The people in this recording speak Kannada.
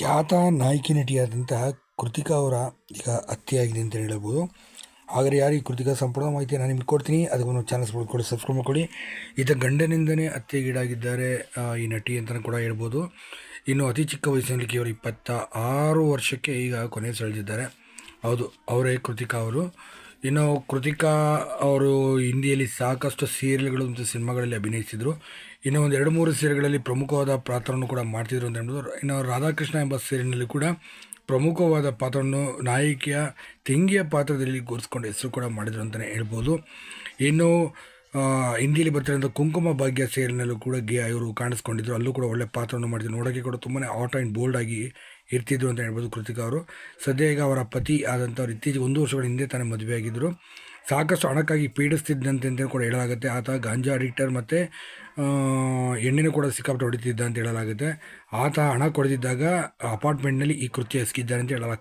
ಖ್ಯಾತ ನಾಯಕಿ ನಟಿಯಾದಂತಹ ಕೃತಿಕಾ ಅವರ ಈಗ ಹತ್ಯೆಯಾಗಿದೆ ಅಂತ ಹೇಳಬಹುದು. ಹಾಗಾದರೆ ಯಾರು ಈ ಕೃತಿಕಾ ಸಂಪೂರ್ಣ ಮಾಹಿತಿ ನಾನು ನಿಮಗೆ ಕೊಡ್ತೀನಿ. ಅದಕ್ಕೊಂದು ಚಾನಲ್ಸ್ ಕೊಡಿ ಸಬ್ಸ್ಕ್ರೈಬ್ ಮಾಡ್ಕೊಳ್ಳಿ ಈತ ಗಂಡನಿಂದನೇ ಹತ್ಯೆಗೀಡಾಗಿದ್ದಾರೆ. ಈ ನಟಿ ಅಂತಲೂ ಕೂಡ ಹೇಳ್ಬೋದು. ಇನ್ನು ಅತಿ ಚಿಕ್ಕ ವಯಸ್ಸಿನಲ್ಲಿ ಕೇವಲ ಇಪ್ಪತ್ತ ವರ್ಷಕ್ಕೆ ಈಗ ಕೊನೆ ಸೆಳೆದಿದ್ದಾರೆ. ಹೌದು, ಅವರೇ ಕೃತಿಕಾ ಅವರು. ಇನ್ನು ಕೃತಿಕಾ ಅವರು ಹಿಂದಿಯಲ್ಲಿ ಸಾಕಷ್ಟು ಸೀರಿಯಲ್ಗಳು ಮತ್ತು ಸಿನಿಮಾಗಳಲ್ಲಿ ಅಭಿನಯಿಸಿದರು. ಇನ್ನು ಒಂದು ಎರಡು ಮೂರು ಸೀರಿಯಲ್ಗಳಲ್ಲಿ ಪ್ರಮುಖವಾದ ಪಾತ್ರವನ್ನು ಕೂಡ ಮಾಡ್ತಿದ್ರು ಅಂತ ಹೇಳ್ಬೋದು. ಇನ್ನು ರಾಧಾಕೃಷ್ಣ ಎಂಬ ಸೀರಿಯಲ್ನಲ್ಲಿ ಕೂಡ ಪ್ರಮುಖವಾದ ಪಾತ್ರವನ್ನು ನಾಯಕಿಯ ತಿಂಗಿಯ ಪಾತ್ರದಲ್ಲಿ ಗೋರಿಸ್ಕೊಂಡು ಹೆಸರು ಕೂಡ ಮಾಡಿದರು ಅಂತಲೇ ಹೇಳ್ಬೋದು. ಇನ್ನು ಹಿಂದಿಯಲ್ಲಿ ಬರ್ತಿರೋಂಥ ಕುಂಕುಮ ಭಾಗ್ಯ ಸೀರಿಯಲ್ನಲ್ಲೂ ಕೂಡ ಗೆ ಇವರು ಕಾಣಿಸ್ಕೊಂಡಿದ್ರು. ಅಲ್ಲೂ ಕೂಡ ಒಳ್ಳೆ ಪಾತ್ರವನ್ನು ಮಾಡಿದ್ರು. ನೋಡೋಕ್ಕೆ ಕೂಡ ತುಂಬಾ ಆಟ್ ಆ್ಯಂಡ್ ಬೋಲ್ಡ್ ಆಗಿ ಇರ್ತಿದ್ರು ಅಂತ ಹೇಳ್ಬೋದು ಕೃತಿಕಾ ಅವರು. ಸದ್ಯ ಈಗ ಅವರ ಪತಿ ಆದಂಥವ್ರು ಇತ್ತೀಚೆಗೆ ಒಂದು ವರ್ಷಗಳ ಹಿಂದೆ ತಾನೇ ಮದುವೆಯಾಗಿದ್ದರು ಸಾಕಷ್ಟು ಹಣಕ್ಕಾಗಿ ಪೀಡಿಸ್ತಿದ್ದಂತೆ ಅಂತ ಕೂಡ ಹೇಳಲಾಗುತ್ತೆ. ಆತ ಗಾಂಜಾ ಅಡಿಕ್ಟರ್ ಮತ್ತು ಎಣ್ಣೆನೂ ಕೂಡ ಸಿಕ್ಕಾಪಟ್ಟೆ ಹೊಡಿತಿದ್ದ ಅಂತ ಹೇಳಲಾಗುತ್ತೆ. ಆತ ಹಣ ಕೊಡದಿದ್ದಾಗ ಅಪಾರ್ಟ್ಮೆಂಟ್ನಲ್ಲಿ ಈ ಕೃತ್ಯ ಎಸಗಿದ್ದಾರೆ ಅಂತ ಹೇಳಲಾಗ್ತದೆ.